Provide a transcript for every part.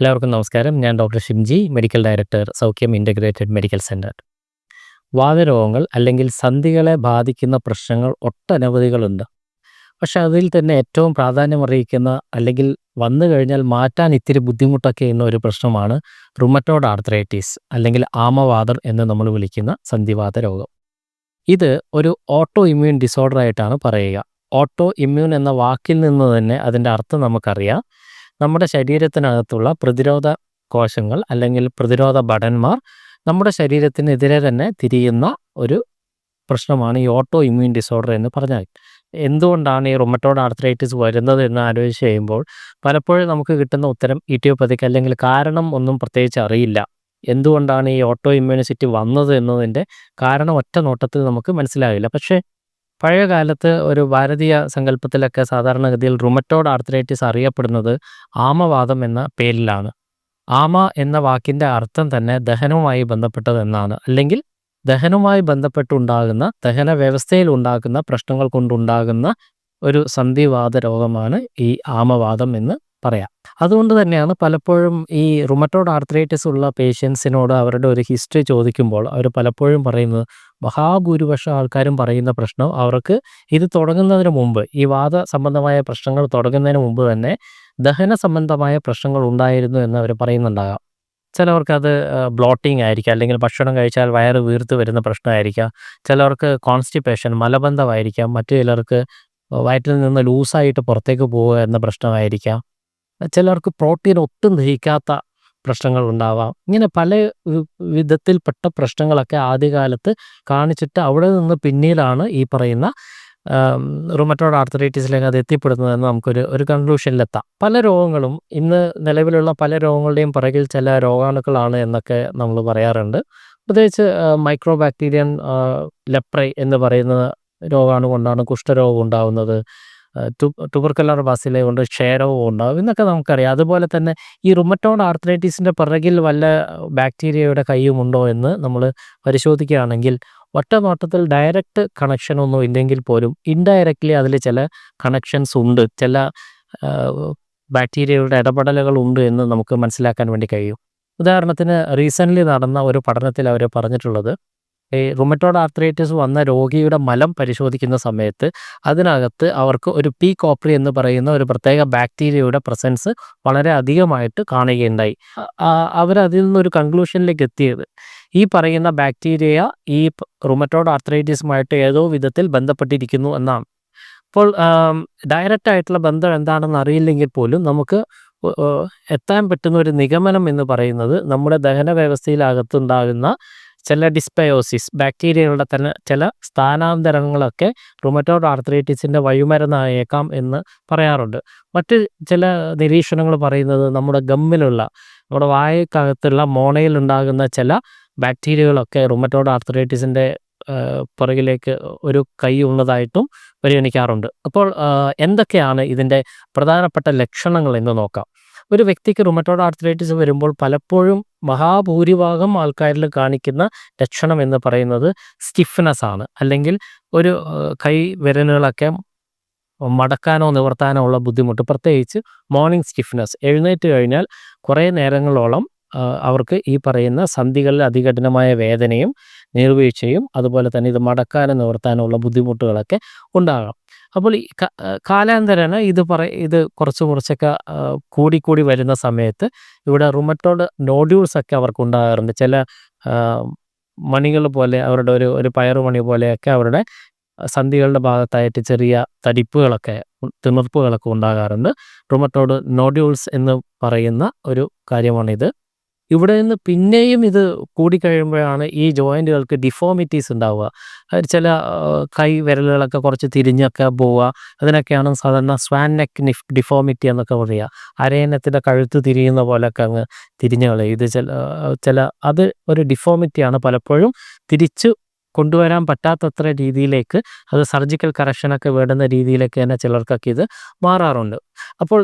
എല്ലാവർക്കും നമസ്കാരം. ഞാൻ doctor Shimji medical director Saukhyam integrated medical centre വാതരോഗങ്ങൾ അല്ലെങ്കിൽ സന്ധികളെ ബാധിക്കുന്ന പ്രശ്നങ്ങൾ ഒട്ടനവധികളുണ്ട്. പക്ഷെ അതിൽ തന്നെ ഏറ്റവും പ്രാധാന്യം അറിയിക്കുന്ന അല്ലെങ്കിൽ വന്നു കഴിഞ്ഞാൽ മാറ്റാൻ ഇത്തിരി ബുദ്ധിമുട്ടൊക്കെ എന്ന ഒരു പ്രശ്നമാണ് റുമറ്റോഡ് ആർത്രൈറ്റീസ് അല്ലെങ്കിൽ ആമവാദർ എന്ന് നമ്മൾ വിളിക്കുന്ന സന്ധിവാത രോഗം. ഇത് ഒരു ഓട്ടോ ഇമ്മ്യൂൺ ഡിസോർഡർ ആയിട്ടാണ് പറയുക. ഓട്ടോ ഇമ്മ്യൂൺ എന്ന വാക്കിൽ നിന്ന് തന്നെ അതിന്റെ അർത്ഥം നമുക്കറിയാം. നമ്മുടെ ശരീരത്തിനകത്തുള്ള പ്രതിരോധ കോശങ്ങൾ അല്ലെങ്കിൽ പ്രതിരോധ ഭടന്മാർ നമ്മുടെ ശരീരത്തിനെതിരെ തന്നെ തിരിയുന്ന ഒരു പ്രശ്നമാണ് ഈ ഓട്ടോ ഇമ്മ്യൂൺ ഡിസോർഡർ എന്ന് പറഞ്ഞാൽ. എന്തുകൊണ്ടാണ് ഈ റൊമറ്റോഡ് ആർത്രൈറ്റിസ് വരുന്നത് എന്ന് ആലോചിച്ച് കഴിയുമ്പോൾ പലപ്പോഴും നമുക്ക് കിട്ടുന്ന ഉത്തരം ഇറ്റിയോപ്പതിക്ക് അല്ലെങ്കിൽ കാരണം ഒന്നും പ്രത്യേകിച്ച് അറിയില്ല. എന്തുകൊണ്ടാണ് ഈ ഓട്ടോ ഇമ്മ്യൂണിസിറ്റി വന്നത് എന്നതിന്റെ കാരണം ഒറ്റ നോട്ടത്തിൽ നമുക്ക് മനസ്സിലാവില്ല. പക്ഷേ പഴയ കാലത്ത് ഒരു ഭാരതീയ സങ്കല്പത്തിലൊക്കെ സാധാരണഗതിയിൽ റുമറ്റോഡ് ആർത്രൈറ്റിസ് അറിയപ്പെടുന്നത് ആമവാദം എന്ന പേരിലാണ്. ആമ എന്ന വാക്കിന്റെ അർത്ഥം തന്നെ ദഹനവുമായി ബന്ധപ്പെട്ടതെന്നാണ് അല്ലെങ്കിൽ ദഹനവുമായി ബന്ധപ്പെട്ടുണ്ടാകുന്ന ദഹന വ്യവസ്ഥയിൽ ഉണ്ടാകുന്ന പ്രശ്നങ്ങൾ കൊണ്ടുണ്ടാകുന്ന ഒരു സന്ധിവാത രോഗമാണ് ഈ ആമവാദം എന്ന് പറയാം. അതുകൊണ്ട് തന്നെയാണ് പലപ്പോഴും ഈ റുമറ്റോഡ് ആർത്രൈറ്റിസ് ഉള്ള പേഷ്യൻസിനോട് അവരുടെ ഒരു ഹിസ്റ്ററി ചോദിക്കുമ്പോൾ അവർ പലപ്പോഴും പറയുന്നത് മഹാഭൂരിപക്ഷം ആൾക്കാരും പറയുന്ന പ്രശ്നം അവർക്ക് ഇത് തുടങ്ങുന്നതിന് മുമ്പ് ഈ വാദ സംബന്ധമായ പ്രശ്നങ്ങൾ തുടങ്ങുന്നതിന് മുമ്പ് തന്നെ ദഹന സംബന്ധമായ പ്രശ്നങ്ങൾ ഉണ്ടായിരുന്നു എന്ന് അവർ പറയുന്നുണ്ടാകാം. ചിലവർക്കത് ബ്ലോട്ടിംഗ് ആയിരിക്കാം അല്ലെങ്കിൽ ഭക്ഷണം കഴിച്ചാൽ വയറ് വീർത്ത് വരുന്ന പ്രശ്നമായിരിക്കാം. ചിലവർക്ക് കോൺസ്റ്റിപ്പേഷൻ മലബന്ധമായിരിക്കാം. മറ്റു ചിലർക്ക് വയറ്റിൽ നിന്ന് ലൂസായിട്ട് പുറത്തേക്ക് പോവുക എന്ന പ്രശ്നമായിരിക്കാം. ചിലർക്ക് പ്രോട്ടീൻ ഒട്ടും ദഹിക്കാത്ത പ്രശ്നങ്ങൾ ഉണ്ടാവാം. ഇങ്ങനെ പല വിധത്തിൽപ്പെട്ട പ്രശ്നങ്ങളൊക്കെ ആദ്യകാലത്ത് കാണിച്ചിട്ട് അവിടെ നിന്ന് പിന്നീടാണ് ഈ പറയുന്ന റുമറ്റോഡ് ആർത്തറൈറ്റിസിലേക്ക് അത് എത്തിപ്പെടുന്നതെന്ന് നമുക്കൊരു ഒരു കൺക്ലൂഷനിലെത്താം പല രോഗങ്ങളും ഇന്ന് നിലവിലുള്ള പല രോഗങ്ങളുടെയും പുറകിൽ ചില രോഗാണുക്കളാണ് എന്നൊക്കെ നമ്മൾ പറയാറുണ്ട്. പ്രത്യേകിച്ച് മൈക്രോ ബാക്ടീരിയൻ ലെപ്രൈ എന്ന് പറയുന്ന രോഗാണു കൊണ്ടാണ് കുഷ്ഠരോഗം ഉണ്ടാകുന്നത് ടുബർക്കുലർ ബാസിലെ കൊണ്ട് ക്ഷേരവും ഉണ്ടാവും എന്നൊക്കെ നമുക്കറിയാം. അതുപോലെ തന്നെ ഈ റുമറ്റോഡ് ആർത്രൈറ്റിസിന്റെ പിറകിൽ വല്ല ബാക്ടീരിയയുടെ കൈയുമുണ്ടോ എന്ന് നമ്മൾ പരിശോധിക്കുകയാണെങ്കിൽ ഒറ്റ നോട്ടത്തിൽ ഡയറക്റ്റ് കണക്ഷൻ ഒന്നും ഇല്ലെങ്കിൽ പോലും ഇൻഡയറക്റ്റ്ലി അതിൽ ചില കണക്ഷൻസ് ഉണ്ട്. ചില ബാക്ടീരിയയുടെ ഇടപെടലുകൾ ഉണ്ട് എന്ന് നമുക്ക് മനസ്സിലാക്കാൻ വേണ്ടി കഴിയും. ഉദാഹരണത്തിന് റീസെന്റ്ലി നടന്ന ഒരു പഠനത്തിൽ അവർ പറഞ്ഞിട്ടുള്ളത് ഈ റുമറ്റോഡ് ആർത്രൈറ്റിസ് വന്ന രോഗിയുടെ മലം പരിശോധിക്കുന്ന സമയത്ത് അതിനകത്ത് അവർക്ക് ഒരു പി കോപ്രി എന്ന് പറയുന്ന ഒരു പ്രത്യേക ബാക്ടീരിയയുടെ പ്രസൻസ് വളരെ അധികമായിട്ട് കാണുകയുണ്ടായി. അവരതിൽ നിന്നൊരു കൺക്ലൂഷനിലേക്ക് എത്തിയത്. ഈ പറയുന്ന ബാക്ടീരിയ ഈ റുമറ്റോഡ് ആർത്രൈറ്റിസുമായിട്ട് ഏതോ വിധത്തിൽ ബന്ധപ്പെട്ടിരിക്കുന്നു എന്നാണ്. അപ്പോൾ ഡയറക്റ്റ് ആയിട്ടുള്ള ബന്ധം എന്താണെന്ന് അറിയില്ലെങ്കിൽ പോലും നമുക്ക് എത്താൻ പറ്റുന്ന ഒരു നിഗമനം എന്ന് പറയുന്നത് നമ്മുടെ ദഹന വ്യവസ്ഥയിലകത്തുണ്ടാകുന്ന ചില ഡിസ്പയോസിസ് ബാക്ടീരിയകളുടെ തന്നെ ചില സ്ഥാനാന്തരങ്ങളൊക്കെ റുമറ്റോഡ് ആർത്രൈറ്റിസിന്റെ വഴിമരുന്നായേക്കാം എന്ന് പറയാറുണ്ട്. മറ്റ് ചില നിരീക്ഷണങ്ങൾ പറയുന്നത് നമ്മുടെ ഗമ്മിലുള്ള നമ്മുടെ വായക്കകത്തുള്ള മോണയിൽ ഉണ്ടാകുന്ന ചില ബാക്ടീരിയകളൊക്കെ റുമറ്റോഡ് ആർത്രൈറ്റിസിന്റെ പുറകിലേക്ക് ഒരു കൈ ഉള്ളതായിട്ടും പരിഗണിക്കാറുണ്ട്. അപ്പോൾ എന്തൊക്കെയാണ് ഇതിന്റെ പ്രധാനപ്പെട്ട ലക്ഷണങ്ങൾ എന്ന് നോക്കാം. ഒരു വ്യക്തിക്ക് റുമറ്റോഡ് ആർത്രൈറ്റിസ് വരുമ്പോൾ പലപ്പോഴും മഹാഭൂരിഭാഗം ആൾക്കാരിൽ കാണിക്കുന്ന ലക്ഷണം എന്ന് പറയുന്നത് സ്റ്റിഫ്നെസ് ആണ്. അല്ലെങ്കിൽ ഒരു കൈ വിരലുകളൊക്കെ മടക്കാനോ നിവർത്താനോ ഉള്ള ബുദ്ധിമുട്ട്. പ്രത്യേകിച്ച് മോർണിംഗ് സ്റ്റിഫ്നെസ് എഴുന്നേറ്റ് കഴിഞ്ഞാൽ കുറേ നേരങ്ങളോളം അവർക്ക് ഈ പറയുന്ന സന്ധികളിൽ അതികഠിനമായ വേദനയും നീർവീഴ്ചയും അതുപോലെ തന്നെ ഇത് മടക്കാനും നിവർത്താനുമുള്ള ബുദ്ധിമുട്ടുകളൊക്കെ ഉണ്ടാകാം. അപ്പോൾ ഈ കാലാന്തരന ഇത് പറ ഇത് കുറച്ച് കുറച്ചൊക്കെ കൂടിക്കൂടി വരുന്ന സമയത്ത് ഇവിടെ റുമറ്റോഡ് നോഡ്യൂൾസ് ഒക്കെ അവർക്ക് ഉണ്ടാകാറുണ്ട്. ചില മണികൾ പോലെ അവരുടെ ഒരു ഒരു പയറുമണി പോലെയൊക്കെ അവരുടെ സന്ധികളുടെ ഭാഗത്തായിട്ട് ചെറിയ തടിപ്പുകളൊക്കെ തിമിർപ്പുകളൊക്കെ ഉണ്ടാകാറുണ്ട്. റുമറ്റോഡ് നോഡ്യൂൾസ് എന്ന് പറയുന്ന ഒരു കാര്യമാണിത്. ഇവിടെ നിന്ന് പിന്നെയും ഇത് കൂടിക്കഴിയുമ്പോഴാണ് ഈ ജോയിന്റുകൾക്ക് ഡിഫോമിറ്റീസ് ഉണ്ടാവുക. ചില കൈ വിരലുകളൊക്കെ കുറച്ച് തിരിഞ്ഞൊക്കെ പോവുക. അതിനൊക്കെയാണ് സാധാരണ സ്വാൻ നെക്ക് ഡിഫോമിറ്റി എന്നൊക്കെ പറയുക. അരയനത്തിന്റെ കഴുത്ത് തിരിയുന്ന പോലെയൊക്കെ അങ്ങ് തിരിഞ്ഞു കളയും ഇത് ചില ചില അത് ഒരു ഡിഫോമിറ്റിയാണ് പലപ്പോഴും തിരിച്ച് കൊണ്ടുവരാൻ പറ്റാത്തത്ര രീതിയിലേക്ക് അത് സർജിക്കൽ കറക്ഷനൊക്കെ വേണ്ടുന്ന രീതിയിലേക്ക് തന്നെ ചിലർക്കൊക്കെ ഇത് മാറാറുണ്ട്. അപ്പോൾ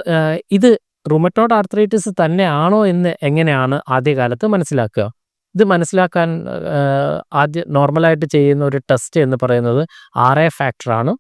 ഇത് റുമറ്റോഡ് ആർത്രൈറ്റിസ് തന്നെയാണോ എന്ന് എങ്ങനെയാണ് ആദ്യകാലത്ത് മനസ്സിലാക്കുക? ഇത് മനസ്സിലാക്കാൻ ആദ്യ നോർമലായിട്ട് ചെയ്യുന്ന ഒരു ടെസ്റ്റ് എന്ന് പറയുന്നത് ആർ എ ഫാക്ടറാണ്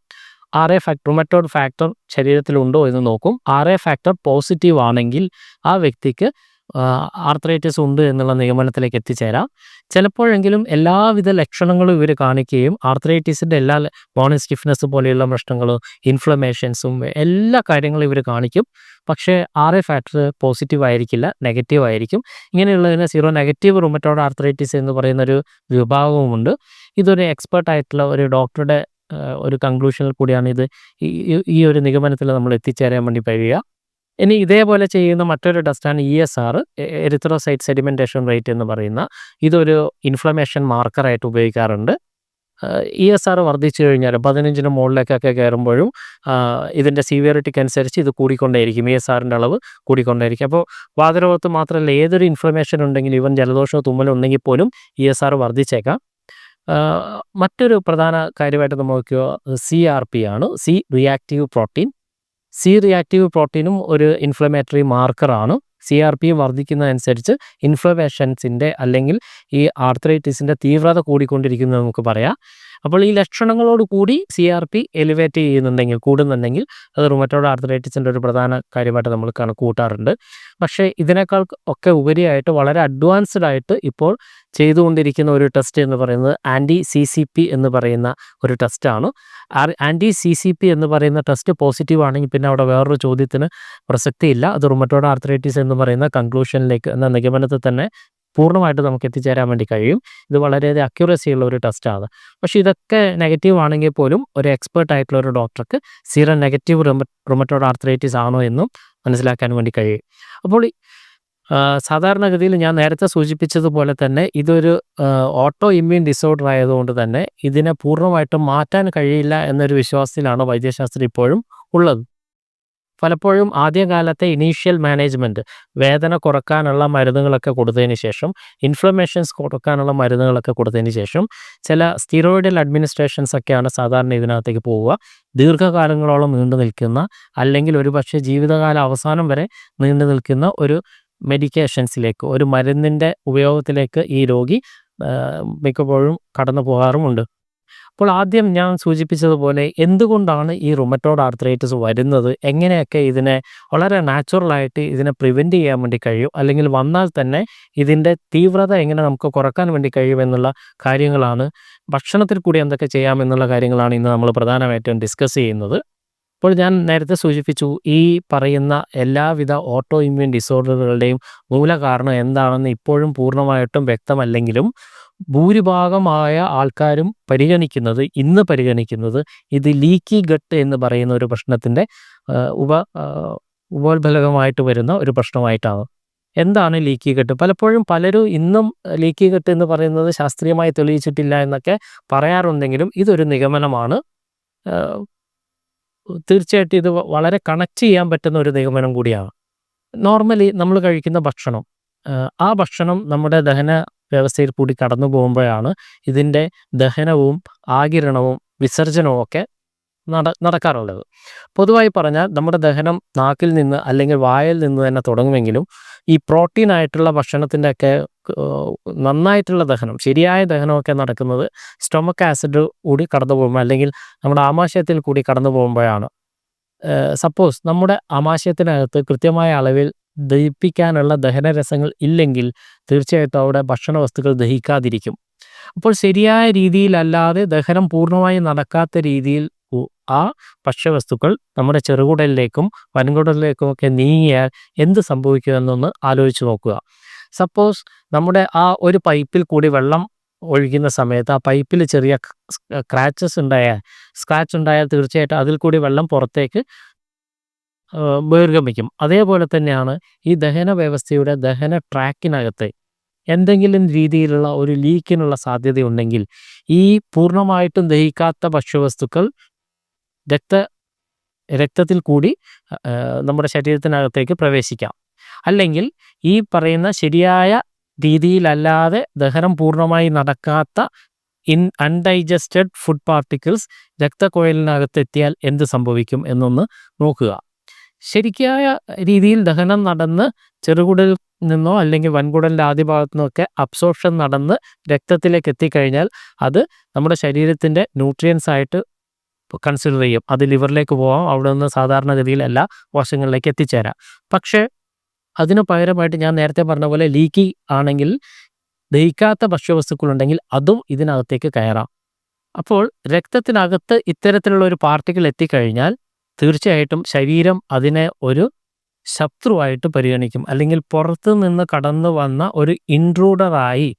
R A factor rheumatoid factor ശരീരത്തിലുണ്ടോ എന്ന് നോക്കും. ആർ എ ഫാക്ടർ പോസിറ്റീവ് ആണെങ്കിൽ ആ വ്യക്തിക്ക് ആർത്രൈറ്റിസ് ഉണ്ട് എന്നുള്ള നിഗമനത്തിലേക്ക് എത്തിച്ചേരാം. ചിലപ്പോഴെങ്കിലും എല്ലാവിധ ലക്ഷണങ്ങളും ഇവർ കാണിക്കുകയും ആർത്രൈറ്റിസിന്റെ എല്ലാ ബോണി സ്റ്റിഫ്നെസ് പോലെയുള്ള പ്രശ്നങ്ങളും ഇൻഫ്ലമേഷൻസും എല്ലാ കാര്യങ്ങളും ഇവർ കാണിക്കും. പക്ഷേ ആർ എ ഫാക്ടർ പോസിറ്റീവ് ആയിരിക്കില്ല നെഗറ്റീവ് ആയിരിക്കും. ഇങ്ങനെയുള്ളതിന് സീറോ നെഗറ്റീവ് റുമറ്റോഡ് ആർത്രൈറ്റിസ് എന്ന് പറയുന്ന ഒരു വിഭാഗവുമുണ്ട്. ഇതൊരു എക്സ്പേർട്ട് ആയിട്ടുള്ള ഒരു ഡോക്ടറുടെ ഒരു കൺക്ലൂഷനിൽ കൂടിയാണ് ഇത് ഈ ഒരു നിഗമനത്തിൽ നമ്മൾ എത്തിച്ചേരാൻ വേണ്ടി കഴിയുക. ഇനി ഇതേപോലെ ചെയ്യുന്ന മറ്റൊരു ടെസ്റ്റാണ് E S R erythrocyte sedimentation rate എന്ന് പറയുന്ന. ഇതൊരു ഇൻഫ്ലമേഷൻ മാർക്കറായിട്ട് ഉപയോഗിക്കാറുണ്ട്. ഇ എസ് ആർ വർദ്ധിച്ചു കഴിഞ്ഞാൽ പതിനഞ്ചിന് മുകളിലേക്കൊക്കെ കയറുമ്പോഴും ഇതിന്റെ സീവിയറിറ്റിക്ക് അനുസരിച്ച് ഇത് കൂടിക്കൊണ്ടേയിരിക്കും. ഇ എസ് ആറിന്റെ അളവ് കൂടിക്കൊണ്ടേയിരിക്കും. അപ്പോൾ വാതരോഗത്ത് മാത്രമല്ല ഏതൊരു ഇൻഫ്ലമേഷൻ ഉണ്ടെങ്കിലും ഇവൻ ജലദോഷമോ തുമ്മലോ ഉണ്ടെങ്കിൽ പോലും ഇ എസ് ആർ വർദ്ധിച്ചേക്കാം. മറ്റൊരു പ്രധാന കാര്യമായിട്ട് നമ്മൾ നോക്കിയോ സി ആർ പി ആണ്. C reactive protein C reactive പ്രോട്ടീനും ഒരു ഇൻഫ്ലമേറ്ററി മാർക്കറാണ് സി ആർ പി വർദ്ധിക്കുന്നതനുസരിച്ച് ഇൻഫ്ലമേഷൻസിന്റെ അല്ലെങ്കിൽ ഈ ആർത്രൈറ്റിസിന്റെ തീവ്രത കൂടിക്കൊണ്ടിരിക്കുന്നത് നമുക്ക് പറയാം. അപ്പോൾ ഈ ലക്ഷണങ്ങളോട് കൂടി സി ആർ പി എലിവേറ്റ് ചെയ്യുന്നുണ്ടെങ്കിൽ കൂടുന്നുണ്ടെങ്കിൽ അത് റുമറ്റോഡ് ആർത്രൈറ്റിസിന്റെ ഒരു പ്രധാന കാര്യമായിട്ട് നമ്മൾ കണക്ക് കൂട്ടാറുണ്ട്. പക്ഷേ ഇതിനേക്കാൾ ഒക്കെ ഉപരിയായിട്ട് വളരെ അഡ്വാൻസ്ഡ് ആയിട്ട് ഇപ്പോൾ ചെയ്തുകൊണ്ടിരിക്കുന്ന ഒരു ടെസ്റ്റ് എന്ന് പറയുന്നത് ആന്റി സി സി പി എന്ന് പറയുന്ന ഒരു ടെസ്റ്റാണ് ആന്റി സി സി പി എന്ന് പറയുന്ന ടെസ്റ്റ് പോസിറ്റീവ് ആണെങ്കിൽ പിന്നെ അവിടെ വേറൊരു ചോദ്യത്തിന് പ്രസക്തിയില്ല. അത് റുമറ്റോഡ് ആർത്രൈറ്റിസ് എന്ന് പറയുന്ന കൺക്ലൂഷനിലേക്ക് എന്ന നിഗമനത്തിൽ തന്നെ പൂർണമായിട്ട് നമുക്ക് എത്തിച്ചേരാൻ വേണ്ടി കഴിയും. ഇത് വളരെയധികം അക്യൂറസി ഉള്ള ഒരു ടെസ്റ്റാണ് പക്ഷേ ഇതൊക്കെ നെഗറ്റീവ് ആണെങ്കിൽ പോലും ഒരു എക്സ്പേർട്ട് ആയിട്ടുള്ള ഒരു ഡോക്ടർക്ക് സീറോ നെഗറ്റീവ് റൊമറ്റോഡ് ആർത്രൈറ്റിസ് ആണോ എന്നും മനസ്സിലാക്കാൻ വേണ്ടി കഴിയും. അപ്പോൾ സാധാരണഗതിയിൽ ഞാൻ നേരത്തെ സൂചിപ്പിച്ചതുപോലെ തന്നെ ഇതൊരു ഓട്ടോ ഇമ്മ്യൂൺ ഡിസോർഡർ ആയതുകൊണ്ട് തന്നെ ഇതിനെ പൂർണമായിട്ടും മാറ്റാൻ കഴിയില്ല എന്നൊരു വിശ്വാസത്തിലാണ് വൈദ്യശാസ്ത്രം ഇപ്പോഴും ഉള്ളത്. പലപ്പോഴും ആദ്യകാലത്തെ ഇനീഷ്യൽ മാനേജ്മെന്റ് വേദന കുറക്കാനുള്ള മരുന്നുകളൊക്കെ കൊടുത്തതിന് ശേഷം ഇൻഫ്ലമേഷൻസ് കുറക്കാനുള്ള മരുന്നുകളൊക്കെ കൊടുത്തതിന് ശേഷം ചില സ്റ്റിറോയിഡൽ അഡ്മിനിസ്ട്രേഷൻസ് ഒക്കെയാണ് സാധാരണ ഇതിനകത്തേക്ക് പോവുക. ദീർഘകാലങ്ങളോളം നീണ്ടു നിൽക്കുന്ന അല്ലെങ്കിൽ ഒരുപക്ഷെ ജീവിതകാല അവസാനം വരെ നീണ്ടു നിൽക്കുന്ന ഒരു മെഡിക്കേഷൻസിലേക്ക് ഒരു മരുന്നിന്റെ ഉപയോഗത്തിലേക്ക് ഈ രോഗി മിക്കപ്പോഴും കടന്നു പോകാറുമുണ്ട്. അപ്പോൾ ആദ്യം ഞാൻ സൂചിപ്പിച്ചതുപോലെ എന്തുകൊണ്ടാണ് ഈ റുമറ്റോഡ് ആർത്രൈറ്റിസ് വരുന്നത്? എങ്ങനെയൊക്കെ ഇതിനെ വളരെ നാച്ചുറലായിട്ട് ഇതിനെ പ്രിവെന്റ് ചെയ്യാൻ വേണ്ടി കഴിയും? അല്ലെങ്കിൽ വന്നാൽ തന്നെ ഇതിന്റെ തീവ്രത എങ്ങനെ നമുക്ക് കുറയ്ക്കാൻ വേണ്ടി കഴിയുമെന്നുള്ള കാര്യങ്ങളാണ്. ഭക്ഷണത്തിൽ കൂടി എന്തൊക്കെ ചെയ്യാം എന്നുള്ള കാര്യങ്ങളാണ് ഇന്ന് നമ്മൾ പ്രധാനമായിട്ടും ഡിസ്കസ് ചെയ്യുന്നത്. അപ്പോൾ ഞാൻ നേരത്തെ സൂചിപ്പിച്ചു ഈ പറയുന്ന എല്ലാവിധ ഓട്ടോ ഇമ്മ്യൂൺ ഡിസോർഡറുകളുടെയും മൂലകാരണം എന്താണെന്ന് ഇപ്പോഴും പൂർണമായിട്ടും വ്യക്തമല്ലെങ്കിലും ഭൂരിഭാഗമായ ആൾക്കാരും പരിഗണിക്കുന്നത് ഇന്ന് പരിഗണിക്കുന്നത് ഇത് ലീക്കി ഗട്ട് എന്ന് പറയുന്ന ഒരു പ്രശ്നത്തിന്റെ ഉപ ഉപോത്ഭലകമായിട്ട് വരുന്ന ഒരു പ്രശ്നമായിട്ടാണ്. എന്താണ് ലീക്കി ഗട്ട്? പലപ്പോഴും പലരും ഇന്നും ലീക്കി ഗട്ട് എന്ന് പറയുന്നത് ശാസ്ത്രീയമായി തെളിയിച്ചിട്ടില്ല എന്നൊക്കെ പറയാറുണ്ടെങ്കിലും ഇതൊരു നിഗമനമാണ്. തീർച്ചയായിട്ടും ഇത് വളരെ കണക്ട് ചെയ്യാൻ പറ്റുന്ന ഒരു നിഗമനം കൂടിയാണ്. നോർമലി നമ്മൾ കഴിക്കുന്ന ഭക്ഷണം ആ ഭക്ഷണം നമ്മുടെ ദഹന വ്യവസ്ഥയിൽ കൂടി കടന്നു പോകുമ്പോഴാണ് ഇതിന്റെ ദഹനവും ആകിരണവും വിസർജനവും ഒക്കെ നട നടക്കാറുള്ളത്. പൊതുവായി പറഞ്ഞാൽ നമ്മുടെ ദഹനം നാക്കിൽ നിന്ന് അല്ലെങ്കിൽ വായിൽ നിന്ന് തന്നെ തുടങ്ങുമെങ്കിലും ഈ പ്രോട്ടീൻ ആയിട്ടുള്ള ഭക്ഷണത്തിന്റെ ഒക്കെ നന്നായിട്ടുള്ള ദഹനം ശരിയായ ദഹനമൊക്കെ നടക്കുന്നത് സ്റ്റൊമക്ക് ആസിഡ് കൂടി കടന്നു പോകുമ്പോൾ അല്ലെങ്കിൽ നമ്മുടെ ആമാശയത്തിൽ കൂടി കടന്നു പോകുമ്പോഴാണ്. സപ്പോസ് നമ്മുടെ ആമാശയത്തിനകത്ത് കൃത്യമായ അളവിൽ ദഹിപ്പിക്കാനുള്ള ദഹനരസങ്ങൾ ഇല്ലെങ്കിൽ തീർച്ചയായിട്ടും അവിടെ ഭക്ഷണ വസ്തുക്കൾ ദഹിക്കാതിരിക്കും. അപ്പോൾ ശരിയായ രീതിയിലല്ലാതെ ദഹനം പൂർണമായി നടക്കാത്ത രീതിയിൽ ആ ഭക്ഷ്യവസ്തുക്കൾ നമ്മുടെ ചെറുകുടലിലേക്കും വൻകുടലിലേക്കും ഒക്കെ നീങ്ങിയാൽ എന്ത് സംഭവിക്കുമെന്നൊന്ന് ആലോചിച്ച് നോക്കുക. സപ്പോസ് നമ്മുടെ ആ ഒരു പൈപ്പിൽ കൂടി വെള്ളം ഒഴിക്കുന്ന സമയത്ത് ആ പൈപ്പിൽ ചെറിയ ക്രാച്ചസ് ഉണ്ടായാൽ സ്ക്രാച്ച് ഉണ്ടായാൽ തീർച്ചയായിട്ടും അതിൽ കൂടി വെള്ളം പുറത്തേക്ക് ബഹിർഗമിക്കും. അതേപോലെ തന്നെയാണ് ഈ ദഹന വ്യവസ്ഥയുടെ ദഹന ട്രാക്കിനകത്ത് എന്തെങ്കിലും രീതിയിലുള്ള ഒരു ലീക്കിനുള്ള സാധ്യതയുണ്ടെങ്കിൽ ഈ പൂർണമായിട്ടും ദഹിക്കാത്ത ഭക്ഷ്യവസ്തുക്കൾ രക്ത രക്തത്തിൽ കൂടി നമ്മുടെ ശരീരത്തിനകത്തേക്ക് പ്രവേശിക്കാം. അല്ലെങ്കിൽ ഈ പറയുന്ന ശരിയായ രീതിയിലല്ലാതെ ദഹനം പൂർണമായി നടക്കാത്ത ഇൻ അൺഡൈജസ്റ്റഡ് ഫുഡ് പാർട്ടിക്കിൾസ് രക്തക്കുഴലിനകത്തെത്തിയാൽ എന്ത് സംഭവിക്കും എന്നൊന്ന് നോക്കുക. ശരിക്കായ രീതിയിൽ ദഹനം നടന്ന് ചെറുകുടൽ നിന്നോ അല്ലെങ്കിൽ വൻകുടലിന്റെ ആദ്യ ഭാഗത്തു നിന്നൊക്കെ അബ്സോർപ്ഷൻ നടന്ന് രക്തത്തിലേക്ക് എത്തിക്കഴിഞ്ഞാൽ അത് നമ്മുടെ ശരീരത്തിന്റെ ന്യൂട്രിയൻസ് ആയിട്ട് കൺസിഡർ ചെയ്യും. അത് ലിവറിലേക്ക് പോകാം അവിടെ നിന്ന് സാധാരണഗതിയിൽ എല്ലാ വശങ്ങളിലേക്ക് എത്തിച്ചേരാം. പക്ഷേ അതിന് പകരമായിട്ട് ഞാൻ നേരത്തെ പറഞ്ഞ പോലെ ലീക്കി ആണെങ്കിൽ ദഹിക്കാത്ത ഭക്ഷ്യവസ്തുക്കളുണ്ടെങ്കിൽ അതും ഇതിനകത്തേക്ക് കയറാം. അപ്പോൾ രക്തത്തിനകത്ത് ഇത്തരത്തിലുള്ള ഒരു പാർട്ടിക്കിൾ എത്തിക്കഴിഞ്ഞാൽ തീർച്ചയായിട്ടും ശരീരം അതിനെ ഒരു ശത്രുവായിട്ട് പരിഗണിക്കും. അല്ലെങ്കിൽ പുറത്തു നിന്ന് കടന്നു വന്ന ഒരു ഇൻട്രൂഡറായി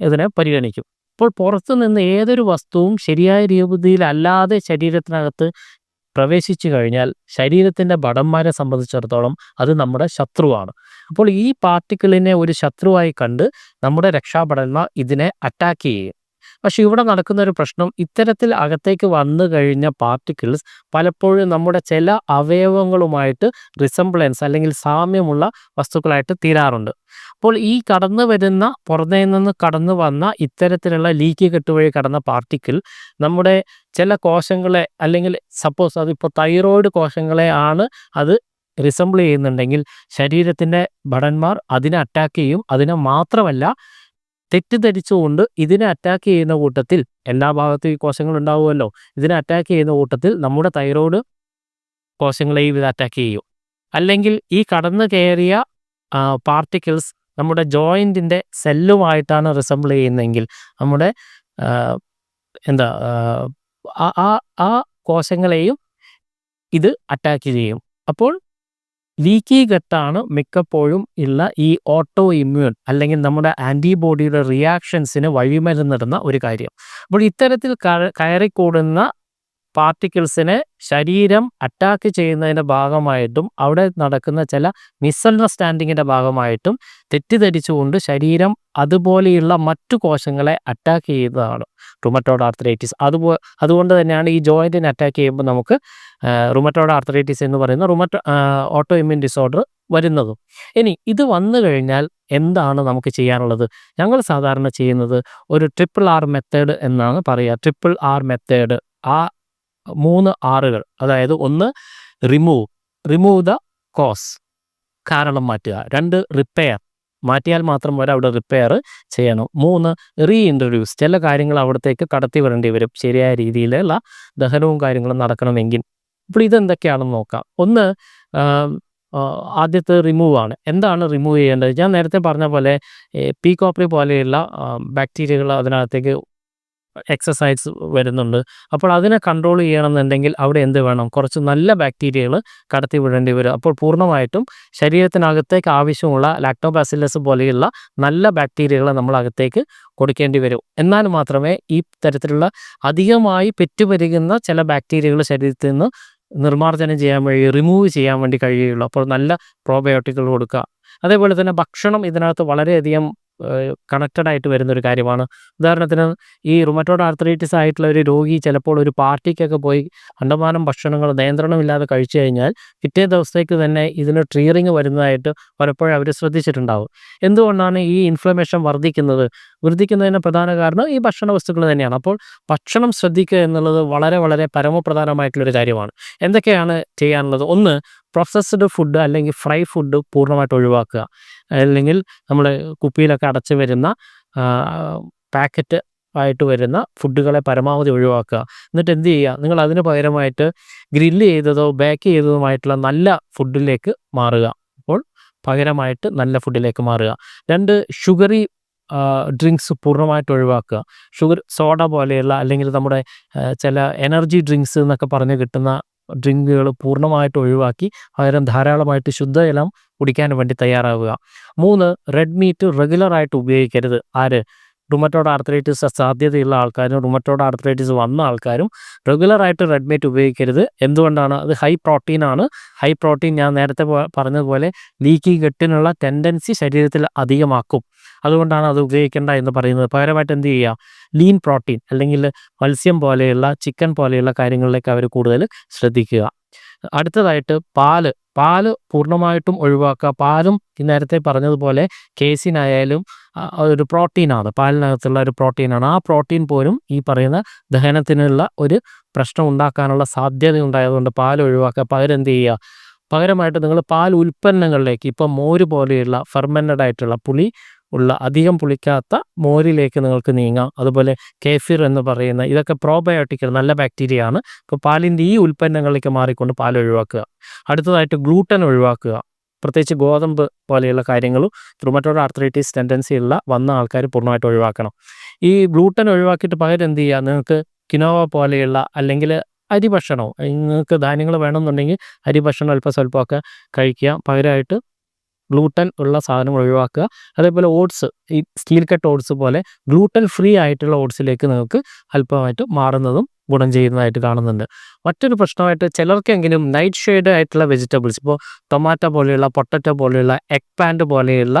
ഇതിനെ പരിഗണിക്കും. അപ്പോൾ പുറത്തു നിന്ന് ഏതൊരു വസ്തുവും ശരിയായ രീതിയിലല്ലാതെ ശരീരത്തിനകത്ത് പ്രവേശിച്ചു കഴിഞ്ഞാൽ ശരീരത്തിന്റെ ഭടന്മാരെ സംബന്ധിച്ചിടത്തോളം അത് നമ്മുടെ ശത്രുവാണ്. അപ്പോൾ ഈ പാർട്ടിക്കിളിനെ ഒരു ശത്രുവായി കണ്ട് നമ്മുടെ രക്ഷാഭടന്മാർ ഇതിനെ അറ്റാക്ക് ചെയ്യും പക്ഷെ ഇവിടെ നടക്കുന്ന ഒരു പ്രശ്നം ഇത്തരത്തിൽ അകത്തേക്ക് വന്നു കഴിഞ്ഞ പാർട്ടിക്കിൾസ് പലപ്പോഴും നമ്മുടെ ചില അവയവങ്ങളുമായിട്ട് റിസംബ്ലൻസ് അല്ലെങ്കിൽ സാമ്യമുള്ള വസ്തുക്കളായിട്ട് തീരാറുണ്ട്. അപ്പോൾ ഈ കടന്നു വരുന്ന പുറമേ നിന്ന് കടന്നു വന്ന ഇത്തരത്തിലുള്ള ലീക്ക് കെട്ടുവഴി കടന്ന പാർട്ടിക്കിൾ നമ്മുടെ ചില കോശങ്ങളെ അല്ലെങ്കിൽ സപ്പോസ് അതിപ്പോൾ തൈറോയിഡ് കോശങ്ങളെ ആണ് അത് റിസംബിൾ ചെയ്യുന്നുണ്ടെങ്കിൽ ശരീരത്തിന്റെ ഭടന്മാർ അതിനെ അറ്റാക്ക് ചെയ്യും. അതിനെ മാത്രമല്ല തെറ്റിദ്ധരിച്ചുകൊണ്ട് ഇതിനെ അറ്റാക്ക് ചെയ്യുന്ന കൂട്ടത്തിൽ എല്ലാ ഭാഗത്തും ഈ കോശങ്ങൾ ഉണ്ടാവുമല്ലോ. ഇതിനെ അറ്റാക്ക് ചെയ്യുന്ന കൂട്ടത്തിൽ നമ്മുടെ തൈറോയ്ഡ് കോശങ്ങളെയും ഇത് അറ്റാക്ക് ചെയ്യും. അല്ലെങ്കിൽ ഈ കടന്നു കയറിയ പാർട്ടിക്കിൾസ് നമ്മുടെ ജോയിന്റിന്റെ സെല്ലുമായിട്ടാണ് റിസംബിൾ ചെയ്യുന്നതെങ്കിൽ നമ്മുടെ എന്താ ആ ആ കോശങ്ങളെയും ഇത് അറ്റാക്ക് ചെയ്യും. അപ്പോൾ ലീക്കി ഗട്ടാണ് മിക്കപ്പോഴും ഉള്ള ഈ ഓട്ടോ ഇമ്മ്യൂൺ അല്ലെങ്കിൽ നമ്മുടെ ആന്റിബോഡിയുടെ റിയാക്ഷൻസിന് വഴിമരുന്നിടുന്ന ഒരു കാര്യം. അപ്പോൾ ഇത്തരത്തിൽ കയറിക്കൂടുന്ന പാർട്ടിക്കിൾസിനെ ശരീരം അറ്റാക്ക് ചെയ്യുന്നതിന്റെ ഭാഗമായിട്ടും അവിടെ നടക്കുന്ന ചില മിസ്അണ്ടർസ്റ്റാൻഡിങ്ങിന്റെ ഭാഗമായിട്ടും തെറ്റിദ്ധരിച്ചുകൊണ്ട് ശരീരം അതുപോലെയുള്ള മറ്റു കോശങ്ങളെ അറ്റാക്ക് ചെയ്യുന്നതാണ്. റുമറ്റോഡ് ആർത്രൈറ്റിസ് അതുപോ അതുകൊണ്ട് തന്നെയാണ് ഈ ജോയിന്റിനെ അറ്റാക്ക് ചെയ്യുമ്പോൾ നമുക്ക് റുമറ്റോഡ് ആർത്രൈറ്റിസ് എന്ന് പറയുന്ന റുമറ്റോ ഓട്ടോ ഇമ്മ്യൂൺ ഡിസോർഡർ വരുന്നതും. ഇനി ഇത് വന്നു കഴിഞ്ഞാൽ എന്താണ് നമുക്ക് ചെയ്യാനുള്ളത്? ഞങ്ങൾ സാധാരണ ചെയ്യുന്നത് ഒരു ട്രിപ്പിൾ ആർ മെത്തേഡ് എന്നാണ് പറയുക. ട്രിപ്പിൾ ആർ മെത്തേഡ് ആ മൂന്ന് ആറുകൾ അതായത് ഒന്ന് റിമൂവ് റിമൂവ് ദ കോസ് കാരണം മാറ്റുക. രണ്ട് റിപ്പയർ മാറ്റിയാൽ മാത്രം വരെ അവിടെ റിപ്പയർ ചെയ്യണം. മൂന്ന് റീ ഇൻട്രൊഡ്യൂസ് ചില കാര്യങ്ങൾ അവിടത്തേക്ക് കടത്തി വരേണ്ടി വരും. ശരിയായ രീതിയിലുള്ള ദഹനവും കാര്യങ്ങളും നടക്കണമെങ്കിൽ. അപ്പോൾ ഇതെന്തൊക്കെയാണെന്ന് നോക്കാം. ഒന്ന് ആദ്യത്തെ റിമൂവ് ആണ്. എന്താണ് റിമൂവ് ചെയ്യേണ്ടത്? ഞാൻ നേരത്തെ പറഞ്ഞ പോലെ പീ കോപ്പറി പോലെയുള്ള ബാക്ടീരിയകൾ അതിനകത്തേക്ക് എക്സസൈസ് വരുന്നുണ്ട്. അപ്പോൾ അതിനെ കൺട്രോൾ ചെയ്യണമെന്നുണ്ടെങ്കിൽ അവിടെ എന്ത് വേണം? കുറച്ച് നല്ല ബാക്ടീരിയകൾ കടത്തി വിടേണ്ടി വരും. അപ്പോൾ പൂർണമായിട്ടും ശരീരത്തിനകത്തേക്ക് ആവശ്യമുള്ള ലാക്ടോബാസിലസ് പോലെയുള്ള നല്ല ബാക്ടീരിയകളെ നമ്മൾ അകത്തേക്ക് കൊടുക്കേണ്ടി വരും. എന്നാൽ മാത്രമേ ഈ തരത്തിലുള്ള അധികമായി പെറ്റുപെരുകുന്ന ചില ബാക്ടീരിയകൾ ശരീരത്തിൽ നിന്ന് നിർമ്മാർജനം ചെയ്യാൻ വഴി റിമൂവ് ചെയ്യാൻ വേണ്ടി കഴിയുള്ളൂ അപ്പോൾ നല്ല പ്രോബയോട്ടിക്കുകൾ കൊടുക്കുക. അതേപോലെ തന്നെ ഭക്ഷണം ഇതിനകത്ത് വളരെയധികം കണക്റ്റഡ് ആയിട്ട് വരുന്ന ഒരു കാര്യമാണ്. ഉദാഹരണത്തിന് ഈ റുമറ്റോഡ് ആർത്രൈറ്റിസ് ആയിട്ടുള്ള ഒരു രോഗി ചിലപ്പോൾ ഒരു പാർട്ടിക്കൊക്കെ പോയി അണ്ടമാനം ഭക്ഷണങ്ങൾ നിയന്ത്രണമില്ലാതെ കഴിച്ചു കഴിഞ്ഞാൽ പിറ്റേ ദിവസത്തേക്ക് തന്നെ ഇതിന് ട്രീറിങ് വരുന്നതായിട്ട് പലപ്പോഴും അവർ ശ്രദ്ധിച്ചിട്ടുണ്ടാവും. എന്തുകൊണ്ടാണ് ഈ ഇൻഫ്ലമേഷൻ വർദ്ധിക്കുന്നത്? വർദ്ധിക്കുന്നതിന് പ്രധാന കാരണം ഈ ഭക്ഷണ വസ്തുക്കൾ തന്നെയാണ്. അപ്പോൾ ഭക്ഷണം ശ്രദ്ധിക്കുക എന്നുള്ളത് വളരെ വളരെ പരമപ്രധാനമായിട്ടുള്ളൊരു കാര്യമാണ്. എന്തൊക്കെയാണ് ചെയ്യാനുള്ളത്? ഒന്ന് പ്രോസസ്ഡ് ഫുഡ് അല്ലെങ്കിൽ ഫ്രൈ ഫുഡ് പൂർണമായിട്ട് ഒഴിവാക്കുക. അല്ലെങ്കിൽ നമ്മൾ കുപ്പിയിലൊക്കെ അടച്ച് വരുന്ന പാക്കറ്റ് ആയിട്ട് വരുന്ന ഫുഡുകളെ പരമാവധി ഒഴിവാക്കുക. എന്നിട്ട് എന്ത് ചെയ്യുക? നിങ്ങൾ അതിന് പകരമായിട്ട് ഗ്രില്ല് ചെയ്തതോ ബേക്ക് ചെയ്തതുമായിട്ടുള്ള നല്ല ഫുഡിലേക്ക് മാറുക. അപ്പോൾ പകരമായിട്ട് നല്ല ഫുഡിലേക്ക് മാറുക. രണ്ട് ഷുഗറി ഡ്രിങ്ക്സ് പൂർണമായിട്ട് ഒഴിവാക്കുക. ഷുഗർ സോഡ പോലെയുള്ള അല്ലെങ്കിൽ നമ്മുടെ ചില എനർജി ഡ്രിങ്ക്സ് എന്നൊക്കെ പറഞ്ഞ് കിട്ടുന്ന ഡ്രിങ്കുകൾ പൂർണമായിട്ട് ഒഴിവാക്കി പകരം ധാരാളമായിട്ട് ശുദ്ധജലം കുടിക്കാൻ വേണ്ടി തയ്യാറാവുക. മൂന്ന് റെഡ് മീറ്റ് റെഗുലറായിട്ട് ഉപയോഗിക്കരുത്. ആര്? റുമറ്റോഡ് ആർത്രൈറ്റിസ് സാധ്യതയുള്ള ആൾക്കാരും റുമറ്റോഡ് ആർത്രൈറ്റിസ് വന്ന ആൾക്കാരും റെഗുലറായിട്ട് റെഡ്മേറ്റ് ഉപയോഗിക്കരുത്. എന്തുകൊണ്ടാണ്? അത് ഹൈ പ്രോട്ടീൻ ആണ്. ഹൈ പ്രോട്ടീൻ ഞാൻ നേരത്തെ പറഞ്ഞതുപോലെ ലീക്കി കെട്ടിനുള്ള ടെൻഡൻസി ശരീരത്തിൽ അധികമാക്കും. അതുകൊണ്ടാണ് അത് ഉപയോഗിക്കേണ്ട എന്ന് പറയുന്നത്. പകരമായിട്ട് എന്ത് ചെയ്യുക? ലീൻ പ്രോട്ടീൻ അല്ലെങ്കിൽ മത്സ്യം പോലെയുള്ള ചിക്കൻ പോലെയുള്ള കാര്യങ്ങളിലേക്ക് അവർ കൂടുതൽ ശ്രദ്ധിക്കുക. അടുത്തതായിട്ട് പാൽ. പാൽ പൂർണമായിട്ടും ഒഴിവാക്കുക. പാലും നേരത്തെ പറഞ്ഞതുപോലെ കേസിനായാലും ഒരു പ്രോട്ടീനാണ്. പാലിനകത്തുള്ള ഒരു പ്രോട്ടീനാണ്. ആ പ്രോട്ടീൻ പോലും ഈ പറയുന്ന ദഹനത്തിനുള്ള ഒരു പ്രശ്നം ഉണ്ടാക്കാനുള്ള സാധ്യത ഉണ്ടായതുകൊണ്ട് പാൽ ഒഴിവാക്കുക. പകരം എന്ത് ചെയ്യുക? പകരമായിട്ട് നിങ്ങൾ പാൽ ഉൽപ്പന്നങ്ങളിലേക്ക് ഇപ്പം മോര് പോലെയുള്ള ഫെർമെന്റഡ് ആയിട്ടുള്ള പുളി ഉള്ള അധികം പുളിക്കാത്ത മോരിലേക്ക് നിങ്ങൾക്ക് നീങ്ങാം. അതുപോലെ കേഫിർ എന്ന് പറയുന്ന ഇതൊക്കെ പ്രോബയോട്ടിക്കൽ നല്ല ബാക്ടീരിയ ആണ്. അപ്പോൾ പാലിന്റെ ഈ ഉൽപ്പന്നങ്ങളിലേക്ക് മാറിക്കൊണ്ട് പാൽ ഒഴിവാക്കുക. അടുത്തതായിട്ട് ഗ്ലൂട്ടൻ ഒഴിവാക്കുക. പ്രത്യേകിച്ച് ഗോതമ്പ് പോലെയുള്ള കാര്യങ്ങളും റുമറ്റോഡ് ആർത്രൈറ്റിസ് ടെൻഡൻസി ഉള്ള വന്ന ആൾക്കാർ പൂർണമായിട്ട് ഒഴിവാക്കണം. ഈ ഗ്ലൂട്ടൻ ഒഴിവാക്കിയിട്ട് പകരം എന്ത് ചെയ്യുക? നിങ്ങൾക്ക് കിനോവ പോലെയുള്ള അല്ലെങ്കിൽ അരി ഭക്ഷണവും നിങ്ങൾക്ക് ധാന്യങ്ങൾ വേണമെന്നുണ്ടെങ്കിൽ അരി ഭക്ഷണം അല്പം സ്വല്പമൊക്കെ കഴിക്കുക. പകരമായിട്ട് ഗ്ലൂട്ടൻ ഉള്ള സാധനം ഒഴിവാക്കുക. അതേപോലെ ഓട്സ് ഈ സ്റ്റീൽ കട്ട് ഓട്സ് പോലെ ഗ്ലൂട്ടൻ ഫ്രീ ആയിട്ടുള്ള ഓട്സിലേക്ക് നിങ്ങൾക്ക് അല്പമായിട്ട് മാറുന്നതും ഗുണം ചെയ്യുന്നതായിട്ട് കാണുന്നുണ്ട്. മറ്റൊരു പ്രശ്നമായിട്ട് ചിലർക്കെങ്കിലും നൈറ്റ് ഷെയ്ഡ് ആയിട്ടുള്ള വെജിറ്റബിൾസ് ഇപ്പോൾ ടൊമാറ്റോ പോലെയുള്ള പൊട്ടറ്റോ പോലെയുള്ള എഗ് പാൻഡ് പോലെയുള്ള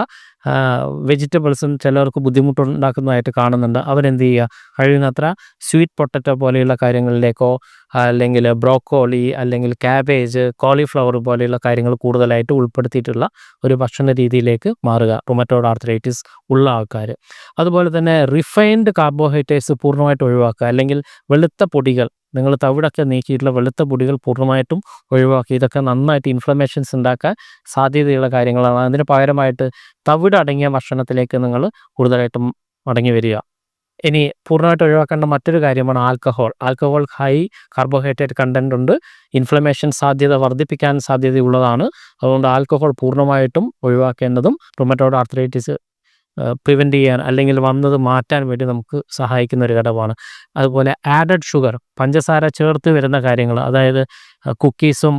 വെജിറ്റബിൾസും ചിലർക്ക് ബുദ്ധിമുട്ടുണ്ടാക്കുന്നതായിട്ട് കാണുന്നുണ്ട്. അവരെന്ത് ചെയ്യുക? കഴിയുന്നത്ര സ്വീറ്റ് പൊട്ടറ്റോ പോലെയുള്ള കാര്യങ്ങളിലേക്കോ അല്ലെങ്കിൽ ബ്രോക്കോളി അല്ലെങ്കിൽ ക്യാബേജ് കോളിഫ്ലവർ പോലെയുള്ള കാര്യങ്ങൾ കൂടുതലായിട്ട് ഉൾപ്പെടുത്തിയിട്ടുള്ള ഒരു ഭക്ഷണ രീതിയിലേക്ക് മാറുക. റൊമാറ്റോഡ് ആർത്രൈറ്റിസ് ഉള്ള ആൾക്കാർ അതുപോലെ തന്നെ റിഫൈൻഡ് കാർബോഹൈഡ്രേറ്റ്സ് പൂർണമായിട്ട് ഒഴിവാക്കുക. അല്ലെങ്കിൽ വെളുത്ത പൊടികൾ നിങ്ങൾ തവിടൊക്കെ നീക്കിയിട്ടുള്ള വെളുത്ത പൊടികൾ പൂർണമായിട്ടും ഒഴിവാക്കി. ഇതൊക്കെ നന്നായിട്ട് ഇൻഫ്ലമേഷൻസ് ഉണ്ടാക്കാൻ സാധ്യതയുള്ള കാര്യങ്ങളാണ്. അതിന് പകരമായിട്ട് തവിട് അടങ്ങിയ ഭക്ഷണത്തിലേക്ക് നിങ്ങൾ കൂടുതലായിട്ടും മടങ്ങി വരിക. ഇനി പൂർണമായിട്ട് ഒഴിവാക്കേണ്ട മറ്റൊരു കാര്യമാണ് alcohol. Alcohol high carbohydrate content ഉണ്ട്. ഇൻഫ്ലമേഷൻ സാധ്യത വർദ്ധിപ്പിക്കാൻ സാധ്യതയുള്ളതാണ്. അതുകൊണ്ട് ആൽക്കഹോൾ പൂർണമായിട്ടും ഒഴിവാക്കേണ്ടതും റൊമറ്റോഡ് ആർത്രൈറ്റിസ് പ്രിവെന്റ് ചെയ്യാൻ അല്ലെങ്കിൽ വന്നത് മാറ്റാൻ വേണ്ടി നമുക്ക് സഹായിക്കുന്ന ഒരു ഘടകമാണ്. അതുപോലെ ആഡഡ് ഷുഗർ പഞ്ചസാര ചേർത്ത് വരുന്ന കാര്യങ്ങൾ അതായത് കുക്കീസും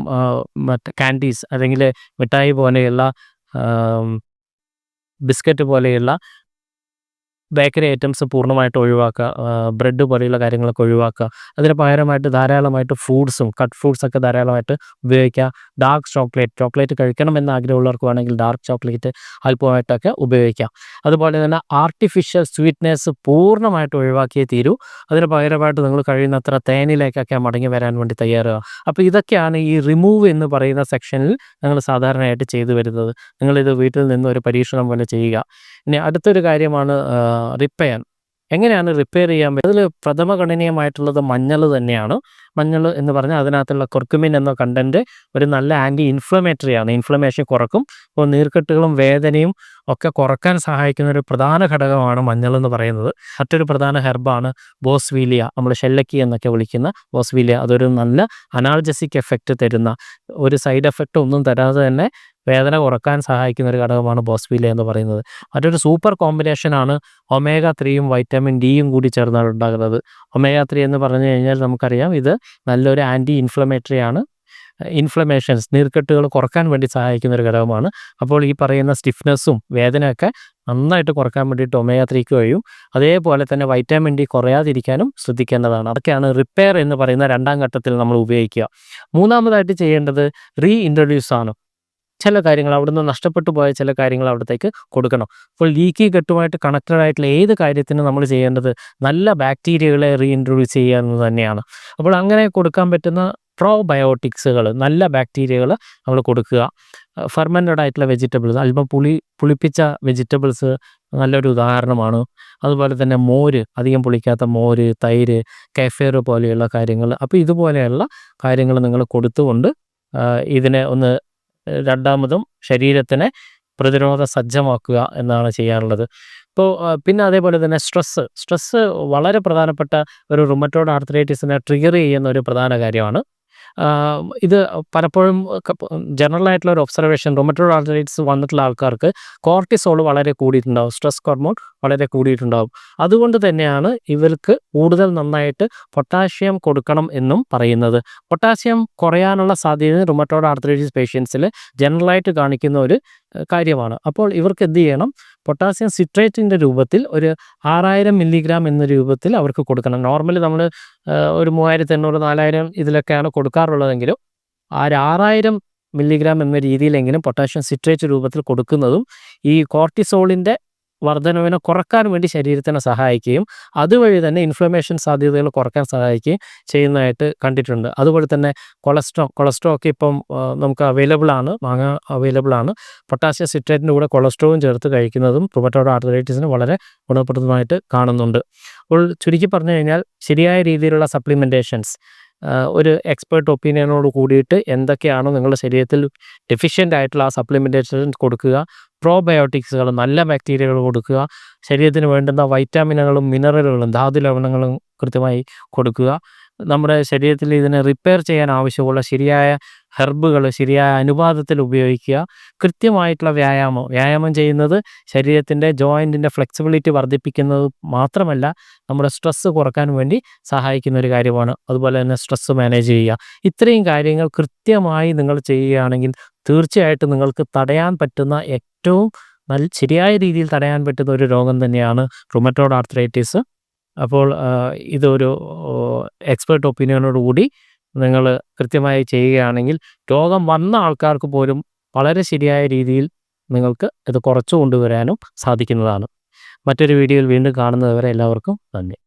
മറ്റ് കാൻഡീസ് അല്ലെങ്കിൽ മിഠായി പോലെയുള്ള ബിസ്ക്കറ്റ് പോലെയുള്ള ബേക്കറി ഐറ്റംസ് പൂർണമായിട്ട് ഒഴിവാക്കുക ബ്രെഡ് പോലെയുള്ള കാര്യങ്ങളൊക്കെ ഒഴിവാക്കുക. അതിന് പകരമായിട്ട് ധാരാളമായിട്ട് ഫ്രൂട്ട്സും കട്ട് ഫ്രൂട്ട്സ് ഒക്കെ ധാരാളമായിട്ട് ഉപയോഗിക്കുക. ഡാർക്ക് ചോക്ലേറ്റ് ചോക്ലേറ്റ് കഴിക്കണം കഴിക്കണമെന്ന് ആഗ്രഹമുള്ളവർക്ക് വേണമെങ്കിൽ ഡാർക്ക് ചോക്ലേറ്റ് അല്പമായിട്ടൊക്കെ ഉപയോഗിക്കാം. അതുപോലെ തന്നെ ആർട്ടിഫിഷ്യൽ സ്വീറ്റ്നെസ് പൂർണമായിട്ട് ഒഴിവാക്കിയേ തീരൂ. അതിന് പകരമായിട്ട് നിങ്ങൾ കഴിയുന്നത്ര തേനിലേക്കൊക്കെ മടങ്ങി വരാൻ വേണ്ടി തയ്യാറാവുക. അപ്പോൾ ഇതൊക്കെയാണ് ഈ റിമൂവ് എന്ന് പറയുന്ന സെക്ഷനിൽ ഞങ്ങൾ സാധാരണയായിട്ട് ചെയ്തു വരുന്നത്. നിങ്ങളിത് വീട്ടിൽ നിന്ന് ഒരു പരീക്ഷണം പോലെ ചെയ്യുക. ഇനി അടുത്തൊരു കാര്യമാണ് റിപ്പയർ എങ്ങനെയാണ് റിപ്പയർ ചെയ്യാൻ പറ്റും അതിൽ പ്രഥമഗണനീയമായിട്ടുള്ളത് മഞ്ഞൾ തന്നെയാണ്. മഞ്ഞൾ എന്ന് പറഞ്ഞാൽ അതിനകത്തുള്ള കൊർക്കുമിൻ എന്ന കണ്ടന്റ് ഒരു നല്ല ആന്റി ഇൻഫ്ലമേറ്ററി ആണ്. ഇൻഫ്ലമേഷൻ കുറക്കും. അപ്പോൾ നീർക്കെട്ടുകളും വേദനയും ഒക്കെ കുറയ്ക്കാൻ സഹായിക്കുന്ന ഒരു പ്രധാന ഘടകമാണ് മഞ്ഞൾ എന്ന് പറയുന്നത്. മറ്റൊരു പ്രധാന ഹെർബാണ് ബോസ്വീലിയ. നമ്മൾ ഷെല്ലക്കി എന്നൊക്കെ വിളിക്കുന്ന ബോസ്വീലിയ. അതൊരു നല്ല അനാൾജസിക് എഫക്റ്റ് തരുന്ന ഒരു സൈഡ് എഫക്റ്റ് ഒന്നും തരാതെ തന്നെ വേദന കുറയ്ക്കാൻ സഹായിക്കുന്ന ഒരു ഘടകമാണ് ബോസ്വീലിയ എന്ന് പറയുന്നത്. മറ്റൊരു സൂപ്പർ കോമ്പിനേഷനാണ് ഒമേഗ ത്രീയും വൈറ്റമിൻ ഡിയും കൂടി ചേർന്നാണ് ഉണ്ടാകുന്നത്. ഒമേഗ ത്രീ എന്ന് പറഞ്ഞു കഴിഞ്ഞാൽ നമുക്കറിയാം ഇത് നല്ലൊരു ആന്റി ഇൻഫ്ലമേറ്ററി ആണ്. ഇൻഫ്ലമേഷൻസ് നീർക്കെട്ടുകൾ കുറയ്ക്കാൻ വേണ്ടി സഹായിക്കുന്ന ഒരു ഘടകമാണ്. അപ്പോൾ ഈ പറയുന്ന സ്റ്റിഫ്നെസ്സും വേദനയൊക്കെ നന്നായിട്ട് കുറയ്ക്കാൻ വേണ്ടിയിട്ട് ഒമേഗ ത്രീക്ക് കഴിയും. അതേപോലെ തന്നെ വൈറ്റാമിൻ ഡി കുറയാതിരിക്കാനും ശ്രദ്ധിക്കേണ്ടതാണ്. അതൊക്കെയാണ് റിപ്പയർ എന്ന് പറയുന്ന രണ്ടാം ഘട്ടത്തിൽ നമ്മൾ ഉപയോഗിക്കുക. മൂന്നാമതായിട്ട് ചെയ്യേണ്ടത് റീ ഇൻട്രൊഡ്യൂസ് ആണ്. ചില കാര്യങ്ങൾ അവിടുന്ന് നഷ്ടപ്പെട്ടു പോയ ചില കാര്യങ്ങൾ അവിടത്തേക്ക് കൊടുക്കണം. അപ്പോൾ ലീക്കി കെട്ടുമായിട്ട് കണക്റ്റഡ് ആയിട്ടുള്ള ഏത് കാര്യത്തിനും നമ്മൾ ചെയ്യേണ്ടത് നല്ല ബാക്ടീരിയകളെ റീഇൻട്രൊഡ്യൂസ് ചെയ്യുക എന്ന് തന്നെയാണ്. അപ്പോൾ അങ്ങനെ കൊടുക്കാൻ പറ്റുന്ന പ്രോബയോട്ടിക്സുകൾ നല്ല ബാക്ടീരിയകൾ നമ്മൾ കൊടുക്കുക. ഫെർമെന്റഡ് ആയിട്ടുള്ള വെജിറ്റബിൾസ് അല്പം പുളി പുളിപ്പിച്ച വെജിറ്റബിൾസ് നല്ലൊരു ഉദാഹരണമാണ്. അതുപോലെ തന്നെ മോര് അധികം പുളിക്കാത്ത മോര് തൈര് കെഫേർ പോലെയുള്ള കാര്യങ്ങൾ. അപ്പോൾ ഇതുപോലെയുള്ള കാര്യങ്ങൾ നിങ്ങൾ കൊടുത്തുകൊണ്ട് ഇതിനെ ഒന്ന് രണ്ടാമതും ശരീരത്തിനെ പ്രതിരോധ സജ്ജമാക്കുക എന്നാണ് ചെയ്യാറുള്ളത്. ഇപ്പോൾ പിന്നെ അതേപോലെ തന്നെ സ്ട്രെസ്സ്. സ്ട്രെസ്സ് വളരെ പ്രധാനപ്പെട്ട ഒരു റുമറ്റോഡ് ആർത്രൈറ്റിസിനെ ട്രിഗർ ചെയ്യുന്ന ഒരു പ്രധാന കാര്യമാണ്. ഇത് പലപ്പോഴും ജനറൽ ആയിട്ടുള്ള ഒരു ഒബ്സർവേഷൻ റൊമറ്റോഡ് ആർത്രൈറ്റിസ് വന്നിട്ടുള്ള ആൾക്കാർക്ക് കോർട്ടിസോൾ വളരെ കൂടിയിട്ടുണ്ടാവും സ്ട്രെസ് ഹോർമോൺ വളരെ കൂടിയിട്ടുണ്ടാവും. അതുകൊണ്ട് തന്നെയാണ് ഇവർക്ക് കൂടുതൽ നന്നായിട്ട് പൊട്ടാഷ്യം കൊടുക്കണം എന്നും പറയുന്നത്. പൊട്ടാഷ്യം കുറയാനുള്ള സാധ്യത റൊമറ്റോഡ് ആർത്രൈറ്റിസ് പേഷ്യൻസിൽ ജനറലായിട്ട് കാണിക്കുന്ന ഒരു കാര്യമാണ്. അപ്പോൾ ഇവർക്ക് എന്ത് ചെയ്യണം? പൊട്ടാസ്യം സിട്രേറ്റിന്റെ രൂപത്തിൽ ഒരു ആറായിരം മില്ലിഗ്രാം എന്ന രൂപത്തിൽ അവർക്ക് കൊടുക്കണം. നോർമലി നമ്മൾ ഒരു മൂവായിരത്തി എണ്ണൂറ് നാലായിരം ഇതിലൊക്കെയാണ് കൊടുക്കാറുള്ളതെങ്കിലും ആ ഒരു ആറായിരം മില്ലിഗ്രാം എന്ന രീതിയിലെങ്കിലും പൊട്ടാസ്യം സിട്രേറ്റ് രൂപത്തിൽ കൊടുക്കുന്നതും ഈ കോർട്ടിസോളിന്റെ വർധനവിനെ കുറയ്ക്കാൻ വേണ്ടി ശരീരത്തിനെ സഹായിക്കുകയും അതുവഴി തന്നെ ഇൻഫ്ലമേഷൻ സാധ്യതകൾ കുറയ്ക്കാൻ സഹായിക്കുകയും ചെയ്യുന്നതായിട്ട് കണ്ടിട്ടുണ്ട്. അതുപോലെ തന്നെ കൊളസ്ട്രോ കൊളസ്ട്രോ ഒക്കെ ഇപ്പം നമുക്ക് അവൈലബിൾ ആണ് മാങ്ങ അവൈലബിൾ ആണ്. പൊട്ടാസ്യം സിട്രേറ്റിന്റെ കൂടെ കൊളസ്ട്രോളും ചേർത്ത് കഴിക്കുന്നതും റുമറ്റോഡ് ആർത്തറൈറ്റിസിന് വളരെ ഗുണപ്രദമായിട്ട് കാണുന്നുണ്ട്. അപ്പോൾ ചുരുക്കി പറഞ്ഞു കഴിഞ്ഞാൽ ശരിയായ രീതിയിലുള്ള സപ്ലിമെന്റേഷൻസ് ഒരു എക്സ്പേർട്ട് ഒപ്പീനിയനോട് കൂടിയിട്ട് എന്തൊക്കെയാണോ നിങ്ങളുടെ ശരീരത്തിൽ ഡെഫിഷ്യന്റ് ആയിട്ടുള്ള ആ സപ്ലിമെന്റേഷൻ കൊടുക്കുക. പ്രോബയോട്ടിക്സുകൾ നല്ല ബാക്ടീരിയകൾ കൊടുക്കുക ശരീരത്തിന് വേണ്ടുന്ന വൈറ്റാമിനുകളും മിനറലുകളും ധാതു ലവണങ്ങളും കൃത്യമായി കൊടുക്കുക. നമ്മുടെ ശരീരത്തിൽ ഇതിനെ റിപ്പയർ ചെയ്യാൻ ആവശ്യമുള്ള ശരിയായ ഹെർബുകൾ ശരിയായ അനുപാതത്തിൽ ഉപയോഗിക്കുക. കൃത്യമായിട്ടുള്ള വ്യായാമം. വ്യായാമം ചെയ്യുന്നത് ശരീരത്തിന്റെ ജോയിന്റിന്റെ ഫ്ലെക്സിബിലിറ്റി വർദ്ധിപ്പിക്കുന്നത് മാത്രമല്ല നമ്മുടെ സ്ട്രെസ്സ് കുറയ്ക്കാൻ വേണ്ടി സഹായിക്കുന്ന ഒരു കാര്യമാണ്. അതുപോലെ തന്നെ സ്ട്രെസ്സ് മാനേജ് ചെയ്യുക. ഇത്രയും കാര്യങ്ങൾ കൃത്യമായി നിങ്ങൾ ചെയ്യുകയാണെങ്കിൽ തീർച്ചയായിട്ടും നിങ്ങൾക്ക് തടയാൻ പറ്റുന്ന ഏറ്റവും നല്ല ശരിയായ രീതിയിൽ തടയാൻ പറ്റുന്ന ഒരു രോഗം തന്നെയാണ് റുമറ്റോഡ് ആർത്രൈറ്റിസ് അപ്പോൾ ഇതൊരു എക്സ്പേർട്ട് ഒപ്പീനിയനോട് കൂടി നിങ്ങൾ കൃത്യമായി ചെയ്യുകയാണെങ്കിൽ രോഗം വന്ന ആൾക്കാർക്ക് പോലും വളരെ ശരിയായ രീതിയിൽ നിങ്ങൾക്ക് ഇത് കുറച്ചു കൊണ്ടുവരാനും സാധിക്കുന്നതാണ്. മറ്റൊരു വീഡിയോയിൽ വീണ്ടും കാണുന്നതുവരെ എല്ലാവർക്കും നന്ദി.